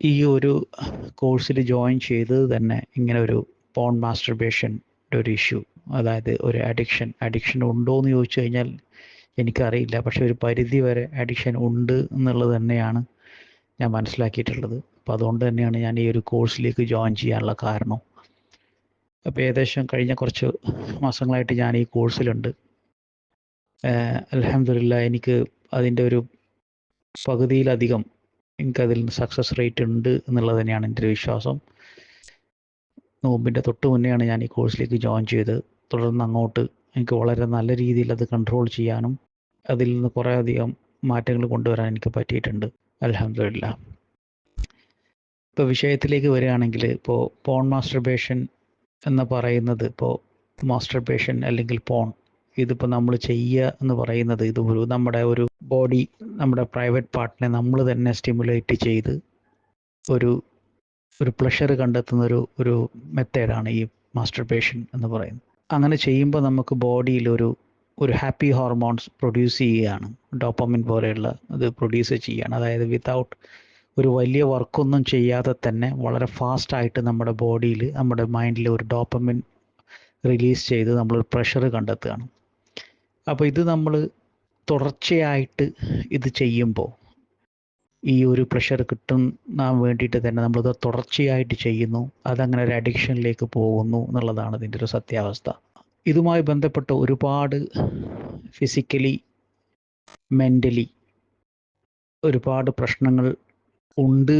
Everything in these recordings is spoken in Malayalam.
ഈ ഒരു കോഴ്സിൽ ജോയിൻ ചെയ്തത് തന്നെ ഇങ്ങനെ ഒരു പോൺ മാസ്റ്റർബേഷന്റെ ഒരു ഇഷ്യൂ അതായത് ഒരു അഡിക്ഷൻ അഡിക്ഷൻ ഉണ്ടോ എന്ന് ചോദിച്ചു കഴിഞ്ഞാൽ എനിക്കറിയില്ല. പക്ഷെ ഒരു പരിധി വരെ അഡിക്ഷൻ ഉണ്ട് എന്നുള്ളത് തന്നെയാണ് ഞാൻ മനസ്സിലാക്കിയിട്ടുള്ളത്. അപ്പോൾ അതുകൊണ്ട് തന്നെയാണ് ഞാൻ ഈ ഒരു കോഴ്സിലേക്ക് ജോയിൻ ചെയ്യാനുള്ള കാരണം. അപ്പോൾ ഏകദേശം കഴിഞ്ഞ കുറച്ച് മാസങ്ങളായിട്ട് ഞാൻ ഈ കോഴ്സിലുണ്ട് അലഹമില്ല എനിക്ക് അതിന്റെ ഒരു പകുതിയിലധികം എനിക്കതിൽ സക്സസ് റേറ്റ് ഉണ്ട് എന്നുള്ളത് തന്നെയാണ് എന്റെ ഒരു വിശ്വാസം. നോമ്പിന്റെ തൊട്ട് മുന്നെയാണ് ഞാൻ ഈ കോഴ്സിലേക്ക് ജോയിൻ ചെയ്ത് തുടർന്ന് അങ്ങോട്ട് എനിക്ക് വളരെ നല്ല രീതിയിൽ അത് കൺട്രോൾ ചെയ്യാനും അതിൽ നിന്ന് കുറേ അധികം മാറ്റങ്ങൾ കൊണ്ടുവരാൻ എനിക്ക് പറ്റിയിട്ടുണ്ട്. അലഹമില്ല ഇപ്പോൾ വിഷയത്തിലേക്ക് വരികയാണെങ്കിൽ ഇപ്പോൾ പോൺ മാസ്റ്റർബേഷൻ എന്ന് പറയുന്നത് ഇപ്പോൾ മാസ്റ്റർബേഷൻ അല്ലെങ്കിൽ പോൺ ഇതിപ്പോൾ നമ്മൾ ചെയ്യുക എന്ന് പറയുന്നത് ഇത് ഒരു നമ്മുടെ ഒരു ബോഡി നമ്മുടെ പ്രൈവറ്റ് പാർട്ടിനെ നമ്മൾ തന്നെ സ്റ്റിമുലേറ്റ് ചെയ്ത് ഒരു ഒരു പ്ലഷർ കണ്ടെത്തുന്ന ഒരു ഒരു മെത്തേഡാണ് ഈ മാസ്റ്റർബേഷൻ എന്ന് പറയുന്നത്. അങ്ങനെ ചെയ്യുമ്പോൾ നമുക്ക് ബോഡിയിൽ ഒരു ഒരു ഹാപ്പി ഹോർമോൺസ് പ്രൊഡ്യൂസ് ചെയ്യുകയാണ്. ഡോപ്പമിൻ പോലെയുള്ള ഇത് പ്രൊഡ്യൂസ് ചെയ്യുകയാണ്. അതായത് വിതൗട്ട് ഒരു വലിയ വർക്കൊന്നും ചെയ്യാതെ തന്നെ വളരെ ഫാസ്റ്റായിട്ട് നമ്മുടെ ബോഡിയിൽ നമ്മുടെ മൈൻഡിൽ ഒരു ഡോപ്പമിൻ റിലീസ് ചെയ്ത് നമ്മളൊരു പ്രഷർ കണ്ടെത്തുകയാണ്. അപ്പോൾ ഇത് നമ്മൾ തുടർച്ചയായിട്ട് ഇത് ചെയ്യുമ്പോൾ ഈ ഒരു പ്രഷർ കിട്ടുന്ന വേണ്ടിയിട്ട് തന്നെ നമ്മളിത് തുടർച്ചയായിട്ട് ചെയ്യുന്നു. അതങ്ങനെ ഒരു അഡിക്ഷനിലേക്ക് പോകുന്നു എന്നുള്ളതാണ് ഇതിന്റെ ഒരു സത്യാവസ്ഥ. ഇതുമായി ബന്ധപ്പെട്ട് ഒരുപാട് ഫിസിക്കലി മെന്റലി ഒരുപാട് പ്രശ്നങ്ങൾ ഉണ്ട്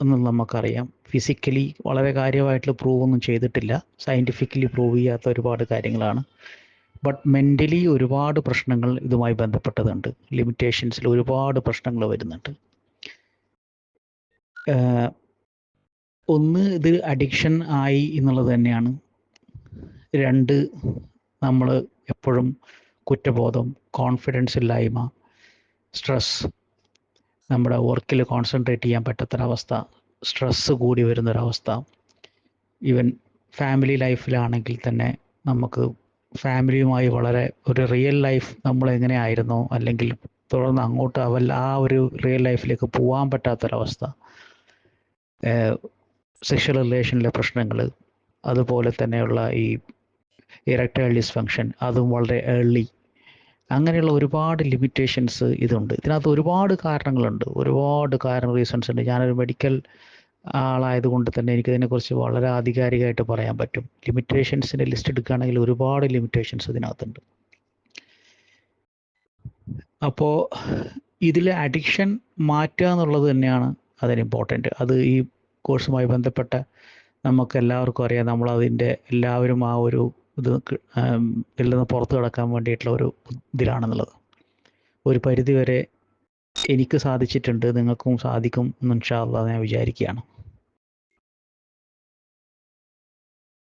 എന്നുള്ളത് നമുക്കറിയാം. ഫിസിക്കലി വളരെ കാര്യമായിട്ടുള്ള പ്രൂവ് ഒന്നും ചെയ്തിട്ടില്ല. സയന്റിഫിക്കലി പ്രൂവ് ചെയ്യാത്ത ഒരുപാട് കാര്യങ്ങളാണ്. ബട്ട് മെന്റലി ഒരുപാട് പ്രശ്നങ്ങൾ ഇതുമായി ബന്ധപ്പെട്ടതുണ്ട്. ലിമിറ്റേഷൻസിൽ ഒരുപാട് പ്രശ്നങ്ങൾ വരുന്നുണ്ട്. ഒന്ന് ഇത് അഡിക്ഷൻ ആയി എന്നുള്ളത് തന്നെയാണ്. രണ്ട് നമ്മൾ എപ്പോഴും കുറ്റബോധം കോൺഫിഡൻസ് ഇല്ലായ്മ സ്ട്രെസ് നമ്മുടെ വർക്കിൽ കോൺസെൻട്രേറ്റ് ചെയ്യാൻ പറ്റാത്തൊരവസ്ഥ സ്ട്രെസ്സ് കൂടി വരുന്നൊരവസ്ഥ. ഈവൻ ഫാമിലി ലൈഫിലാണെങ്കിൽ തന്നെ നമുക്ക് ഫാമിലിയുമായി വളരെ ഒരു റിയൽ ലൈഫ് നമ്മൾ എങ്ങനെയായിരുന്നു അല്ലെങ്കിൽ തുടർന്ന് അങ്ങോട്ട് അവൽ ആ ഒരു റിയൽ ലൈഫിലേക്ക് പോകാൻ പറ്റാത്തൊരവസ്ഥ. സെക്ഷൽ റിലേഷനിലെ പ്രശ്നങ്ങൾ അതുപോലെ തന്നെയുള്ള ഈ ഇറക്ടൈൽ ഡിസ്ഫങ്ഷൻ അതും വളരെ ഏർലി അങ്ങനെയുള്ള ഒരുപാട് ലിമിറ്റേഷൻസ് ഇതുണ്ട്. ഇതിനകത്ത് ഒരുപാട് കാരണങ്ങളുണ്ട്. ഒരുപാട് കാരണ റീസൺസ് ഉണ്ട്. ഞാനൊരു മെഡിക്കൽ ആളായതുകൊണ്ട് തന്നെ എനിക്കതിനെക്കുറിച്ച് വളരെ ആധികാരികമായിട്ട് പറയാൻ പറ്റും. ലിമിറ്റേഷൻസിന്റെ ലിസ്റ്റ് എടുക്കുകയാണെങ്കിൽ ഒരുപാട് ലിമിറ്റേഷൻസ് ഇതിനകത്തുണ്ട്. അപ്പോൾ ഇതിൽ അഡിക്ഷൻ മാറ്റുക എന്നുള്ളത് തന്നെയാണ് അതിന് ഇമ്പോർട്ടന്റ് അത് ഈ കോഴ്സുമായി ബന്ധപ്പെട്ട നമുക്ക് എല്ലാവർക്കും അറിയാം. നമ്മളതിന്റെ എല്ലാവരും ആ ഒരു ഇത് ഇതിൽ നിന്ന് പുറത്ത് കിടക്കാൻ വേണ്ടിയിട്ടുള്ള ഒരു ഇതിലാണെന്നുള്ളത്. ഒരു പരിധി വരെ എനിക്ക് സാധിച്ചിട്ടുണ്ട് നിങ്ങൾക്കും സാധിക്കും എന്ന് ഇൻഷാ അള്ളാഹ് ഞാൻ വിചാരിക്കുകയാണ്.